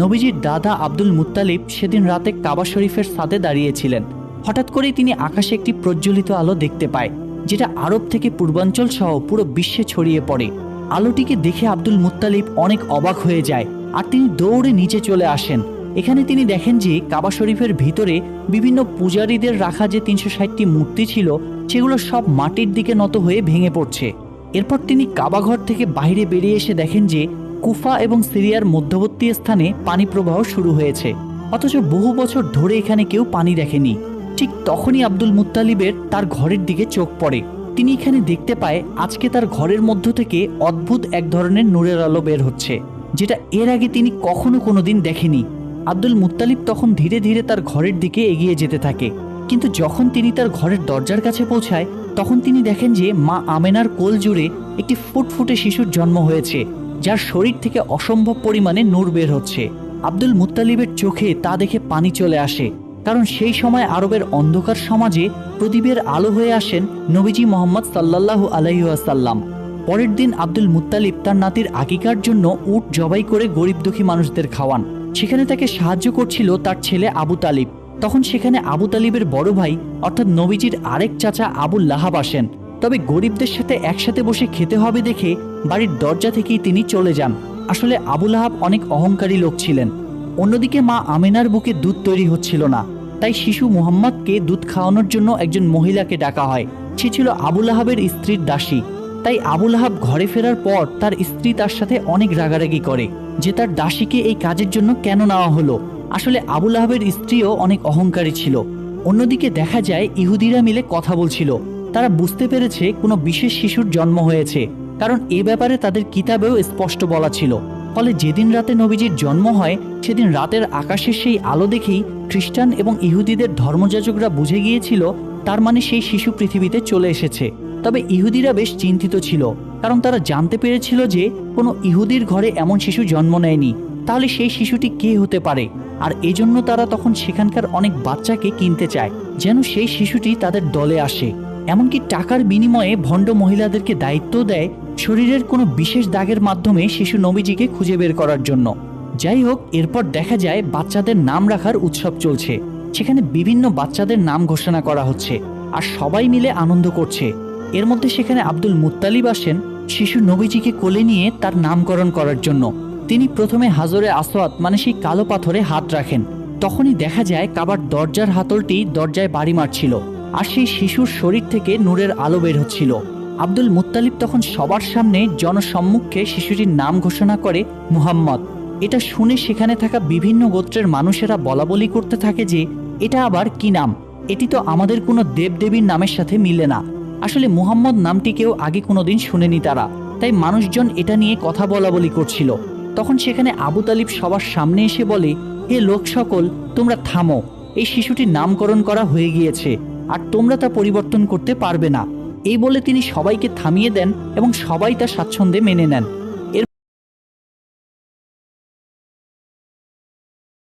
নবীজির দাদা Abdul Muttalib সেদিন রাতে কাবা শরীফের সাথে দাঁড়িয়েছিলেন। হঠাৎ করেই তিনি আকাশে একটি প্রজ্বলিত আলো দেখতে পায়, যেটা আরব থেকে পূর্বাঞ্চল সহ পুরো বিশ্বে ছড়িয়ে পড়ে। আলোটিকে দেখে আব্দুল মুত্তালিব অনেক অবাক হয়ে যায় আর তিনি দৌড়ে নিচে চলে আসেন। এখানে তিনি দেখেন যে কাবা শরীফের ভিতরে বিভিন্ন পূজারীদের রাখা যে তিনশো ষাটটি মূর্তি ছিল, সেগুলো সব মাটির দিকে নত হয়ে ভেঙে পড়ছে। এরপর তিনি কাবাঘর থেকে বাইরে বেরিয়ে এসে দেখেন যে কুফা এবং সিরিয়ার মধ্যবর্তী স্থানে পানি প্রবাহ শুরু হয়েছে। অথচ বহু বছর ধরে এখানে কেউ পানি দেখেনি। ঠিক তখনই আব্দুল মুত্তালিবের তার ঘরের দিকে চোখ পড়ে। তিনি এখানে দেখতে পায়, আজকে তার ঘরের মধ্য থেকে অদ্ভুত এক ধরনের নূরের আলো বের হচ্ছে, যেটা এর আগে তিনি কখনো কোনোদিন দেখেনি। আব্দুল মুত্তালিব তখন ধীরে ধীরে তার ঘরের দিকে এগিয়ে যেতে থাকে। কিন্তু যখন তিনি তার ঘরের দরজার কাছে পৌঁছায়, তখন তিনি দেখেন যে মা আমেনার কোল জুড়ে একটি ফুটফুটে শিশুর জন্ম হয়েছে। যার শরীর থেকে অসম্ভব পরিমাণে নূর বের হচ্ছে। আব্দুল মুত্তালিবের চোখে তা দেখে পানি চলে আসে, কারণ সেই সময় আরবের অন্ধকার সমাজে প্রদীপের আলো হয়ে আসেন নবীজি মোহাম্মদ সাল্লাল্লাহু আলাইসাল্লাম পরের দিন আব্দুল মুত্তালিব তার নাতির আকিকার জন্য উট জবাই করে গরিব দুঃখী মানুষদের খাওয়ান। সেখানে তাকে সাহায্য করছিল তার ছেলে আবু তালিব। তখন সেখানে আবু তালিবের বড় ভাই, অর্থাৎ নবীজির আরেক চাচা আবুল লাহাব আসেন। তবে গরিবদের সাথে একসাথে বসে খেতে হবে দেখে বাড়ির দরজা থেকেই তিনি চলে যান। আসলে আবুল আহাব অনেক অহংকারী লোক ছিলেন। অন্যদিকে মা আমিনার বুকে দুধ তৈরি হচ্ছিল না। তাই শিশু মুহাম্মদকে দুধ খাওয়ানোর জন্য একজন মহিলাকে ডাকা হয়। সে ছিল আবুল আহাবের স্ত্রীর দাসী। তাই আবুল আহাব ঘরে ফেরার পর তার স্ত্রী তার সাথে অনেক রাগারাগি করে যে তার দাসীকে এই কাজের জন্য কেন নেওয়া হলো। আসলে আবুল আহাবের স্ত্রীও অনেক অহংকারী ছিল। অন্যদিকে দেখা যায় ইহুদিরা মিলে কথা বলছিল। তারা বুঝতে পেরেছে কোনো বিশেষ শিশুর জন্ম হয়েছে, কারণ এ ব্যাপারে তাদের কিতাবেও স্পষ্ট বলা ছিল। ফলে যেদিন রাতে নবীজির জন্ম হয়, সেদিন রাতের আকাশের সেই আলো দেখেই খ্রিস্টান এবং ইহুদিদের ধর্মযাজকরা বুঝে গিয়েছিল, তার মানে সেই শিশু পৃথিবীতে চলে এসেছে। তবে ইহুদিরা বেশ চিন্তিত ছিল, কারণ তারা জানতে পেরেছিল যে কোনো ইহুদির ঘরে এমন শিশু জন্ম নেয়নি। তাহলে সেই শিশুটি কে হতে পারে? আর এজন্য তারা তখন সেখানকার অনেক বাচ্চাকে কিনতে চায়, যেন সেই শিশুটি তাদের দলে আসে। এমনকি টাকার বিনিময়ে ভণ্ড মহিলাদেরকে দায়িত্ব দেয় শরীরের কোনো বিশেষ দাগের মাধ্যমে শিশু নবীজিকে খুঁজে বের করার জন্য। যাই হোক, এরপর দেখা যায় বাচ্চাদের নাম রাখার উৎসব চলছে। সেখানে বিভিন্ন বাচ্চাদের নাম ঘোষণা করা হচ্ছে আর সবাই মিলে আনন্দ করছে। এর মধ্যে সেখানে আব্দুল মুত্তালিব আসেন, শিশু নবীজিকে কোলে নিয়ে তার নামকরণ করার জন্য। তিনি প্রথমে হাজরে আসওয়াত মানে সেই কালো পাথরে হাত রাখেন। তখনই দেখা যায় কাবার দরজার হাতলটি দরজায় বাড়ি মারছিল। আর সেই শিশুর শরীর থেকে নূরের আলো বের হচ্ছিল। আব্দুল মুত্তালিব তখন সবার সামনে জনসম্মুখে শিশুটির নাম ঘোষণা করে, মুহাম্মদ। এটা শুনে সেখানে থাকা বিভিন্ন গোত্রের মানুষেরা বলা বলি করতে থাকে যে, এটা আবার কি নাম? এটি তো আমাদের কোনো দেবদেবীর নামের সাথে মিলে না। আসলে মুহাম্মদ নামটি কেউ আগে কোনোদিন শুনেনি তারা। তাই মানুষজন এটা নিয়ে কথা বলা বলি করছিল। তখন সেখানে আবু তালিব সবার সামনে এসে বলে, হে লোক সকল তোমরা থামো। এই শিশুটির নামকরণ করা হয়ে গিয়েছে। আর তোমরা তা পরিবর্তন করতে পারবে না। এই বলে তিনি সবাইকে থামিয়ে দেন এবং সবাই তা স্বাচ্ছন্দ্যে মেনে নেন।